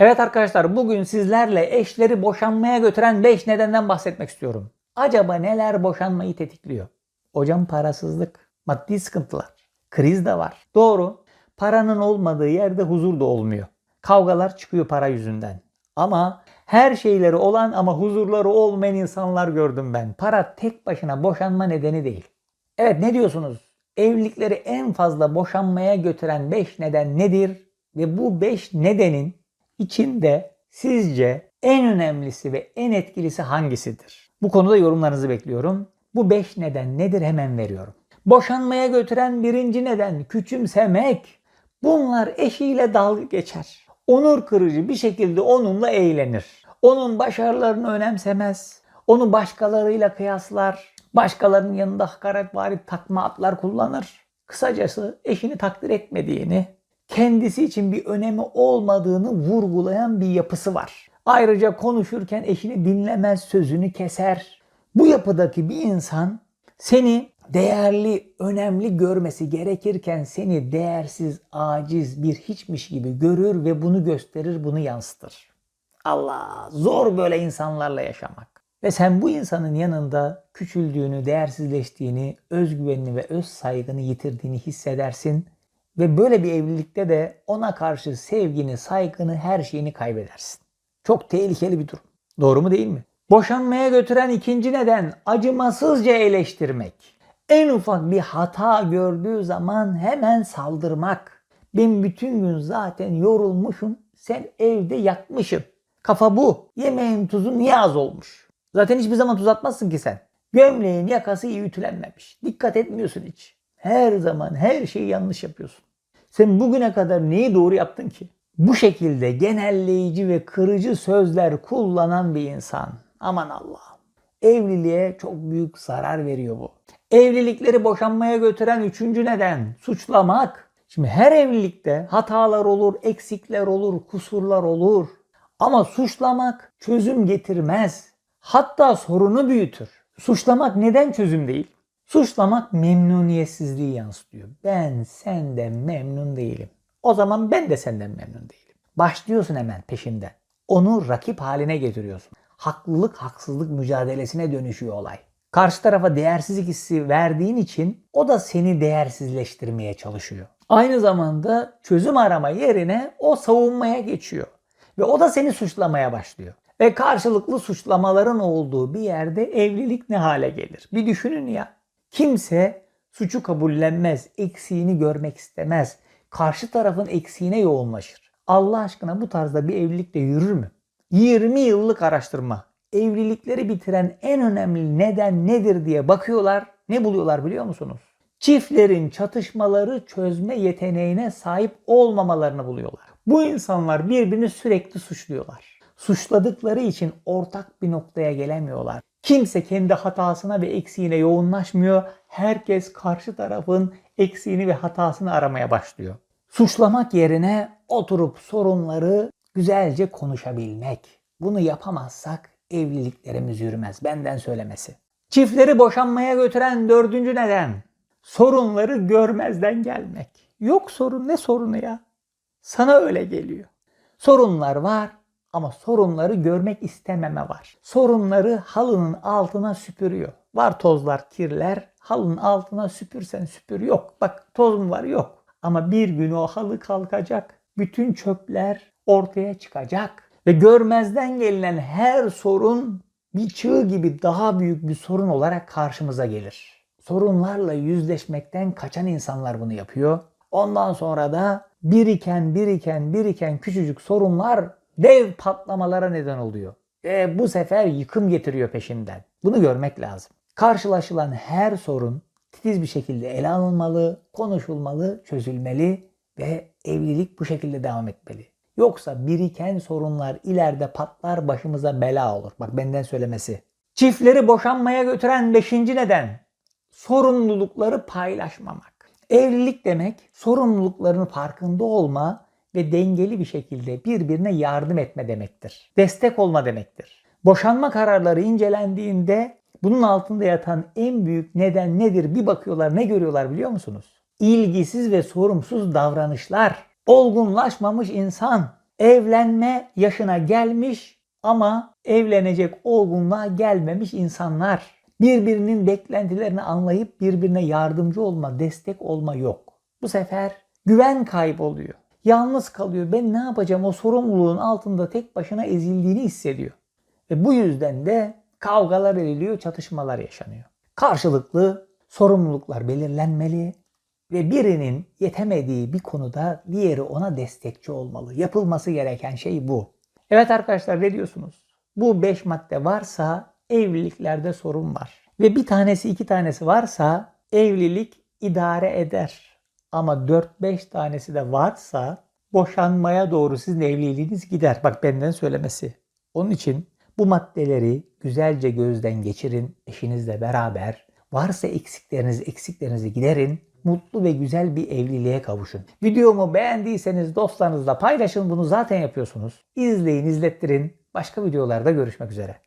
Evet arkadaşlar bugün sizlerle eşleri boşanmaya götüren 5 nedenden bahsetmek istiyorum. Acaba neler boşanmayı tetikliyor? Hocam parasızlık, maddi sıkıntılar, kriz de var. Doğru. Paranın olmadığı yerde huzur da olmuyor. Kavgalar çıkıyor para yüzünden. Ama her şeyleri olan ama huzurları olmayan insanlar gördüm ben. Para tek başına boşanma nedeni değil. Evet ne diyorsunuz? Evlilikleri en fazla boşanmaya götüren 5 neden nedir? Ve bu 5 nedenin içinde sizce en önemlisi ve en etkilisi hangisidir? Bu konuda yorumlarınızı bekliyorum. Bu 5 neden nedir hemen veriyorum. Boşanmaya götüren birinci neden küçümsemek. Bunlar eşiyle dalga geçer. Onur kırıcı bir şekilde onunla eğlenir. Onun başarılarını önemsemez. Onu başkalarıyla kıyaslar. Başkalarının yanında hakaretvari takma adlar kullanır. Kısacası eşini takdir etmediğini, kendisi için bir önemi olmadığını vurgulayan bir yapısı var. Ayrıca konuşurken eşini dinlemez, sözünü keser. Bu yapıdaki bir insan seni değerli, önemli görmesi gerekirken seni değersiz, aciz, bir hiçmiş gibi görür ve bunu gösterir, bunu yansıtır. Allah, zor böyle insanlarla yaşamak. Ve sen bu insanın yanında küçüldüğünü, değersizleştiğini, özgüvenini ve öz saygını yitirdiğini hissedersin ve böyle bir evlilikte de ona karşı sevgini, saygını, her şeyini kaybedersin. Çok tehlikeli bir durum. Doğru mu değil mi? Boşanmaya götüren ikinci neden acımasızca eleştirmek. En ufak bir hata gördüğü zaman hemen saldırmak. Ben bütün gün zaten yorulmuşum, sen evde yatmışsın. Kafa bu. Yemeğin tuzu niye az olmuş? Zaten hiçbir zaman tuz atmazsın ki sen. Gömleğin yakası iyi ütülenmemiş. Dikkat etmiyorsun hiç. Her zaman her şeyi yanlış yapıyorsun. Sen bugüne kadar neyi doğru yaptın ki? Bu şekilde genelleyici ve kırıcı sözler kullanan bir insan. Aman Allah'ım. Evliliğe çok büyük zarar veriyor bu. Evlilikleri boşanmaya götüren üçüncü neden suçlamak. Şimdi her evlilikte hatalar olur, eksikler olur, kusurlar olur. Ama suçlamak çözüm getirmez. Hatta sorunu büyütür. Suçlamak neden çözüm değil? Suçlamak memnuniyetsizliği yansıtıyor. Ben senden memnun değilim. O zaman ben de senden memnun değilim. Başlıyorsun hemen peşinden. Onu rakip haline getiriyorsun. Haklılık haksızlık mücadelesine dönüşüyor olay. Karşı tarafa değersizlik hissi verdiğin için o da seni değersizleştirmeye çalışıyor. Aynı zamanda çözüm arama yerine o savunmaya geçiyor. Ve o da seni suçlamaya başlıyor. Ve karşılıklı suçlamaların olduğu bir yerde evlilik ne hale gelir? Bir düşünün ya. Kimse suçu kabullenmez, eksiğini görmek istemez. Karşı tarafın eksiğine yoğunlaşır. Allah aşkına bu tarzda bir evlilik de yürür mü? 20 yıllık araştırma. Evlilikleri bitiren en önemli neden nedir diye bakıyorlar. Ne buluyorlar biliyor musunuz? Çiftlerin çatışmaları çözme yeteneğine sahip olmamalarını buluyorlar. Bu insanlar birbirini sürekli suçluyorlar. Suçladıkları için ortak bir noktaya gelemiyorlar. Kimse kendi hatasına ve eksiğine yoğunlaşmıyor. Herkes karşı tarafın eksiğini ve hatasını aramaya başlıyor. Suçlamak yerine oturup sorunları güzelce konuşabilmek. Bunu yapamazsak evliliklerimiz yürümez. Benden söylemesi. Çiftleri boşanmaya götüren dördüncü neden. Sorunları görmezden gelmek. Yok sorun ne sorunu ya? Sana öyle geliyor. Sorunlar var ama sorunları görmek istememe var. Sorunları halının altına süpürüyor. Var tozlar, kirler. Halının altına süpürsen süpür yok. Bak toz mu var yok. Ama bir gün o halı kalkacak. Bütün çöpler ortaya çıkacak. Ve görmezden gelinen her sorun bir çığ gibi daha büyük bir sorun olarak karşımıza gelir. Sorunlarla yüzleşmekten kaçan insanlar bunu yapıyor. Ondan sonra da biriken biriken biriken küçücük sorunlar dev patlamalara neden oluyor. Ve bu sefer yıkım getiriyor peşinden. Bunu görmek lazım. Karşılaşılan her sorun titiz bir şekilde ele alınmalı, konuşulmalı, çözülmeli ve evlilik bu şekilde devam etmeli. Yoksa biriken sorunlar ileride patlar başımıza bela olur. Bak benden söylemesi. Çiftleri boşanmaya götüren beşinci neden sorumlulukları paylaşmamak. Evlilik demek sorumluluklarının farkında olma ve dengeli bir şekilde birbirine yardım etme demektir. Destek olma demektir. Boşanma kararları incelendiğinde bunun altında yatan en büyük neden nedir? Bir bakıyorlar ne görüyorlar biliyor musunuz? İlgisiz ve sorumsuz davranışlar, olgunlaşmamış insan. evlenme yaşına gelmiş ama evlenecek olgunluğa gelmemiş insanlar. Birbirinin beklentilerini anlayıp birbirine yardımcı olma, destek olma yok. Bu sefer güven kayboluyor. Yalnız kalıyor. Ben ne yapacağım? O sorumluluğun altında tek başına ezildiğini hissediyor. Ve bu yüzden de kavgalar ediliyor, çatışmalar yaşanıyor. Karşılıklı sorumluluklar belirlenmeli ve birinin yetemediği bir konuda diğeri ona destekçi olmalı. Yapılması gereken şey bu. Evet arkadaşlar ne diyorsunuz? Bu 5 madde varsa evliliklerde sorun var. Ve bir tanesi iki tanesi varsa evlilik idare eder. Ama 4-5 tanesi de varsa boşanmaya doğru sizin evliliğiniz gider. Bak benden söylemesi. Onun için bu maddeleri güzelce gözden geçirin eşinizle beraber. Varsa eksikleriniz eksiklerinizi giderin. Mutlu ve güzel bir evliliğe kavuşun. Videomu beğendiyseniz dostlarınızla paylaşın. Bunu zaten yapıyorsunuz. İzleyin, izlettirin. Başka videolarda görüşmek üzere.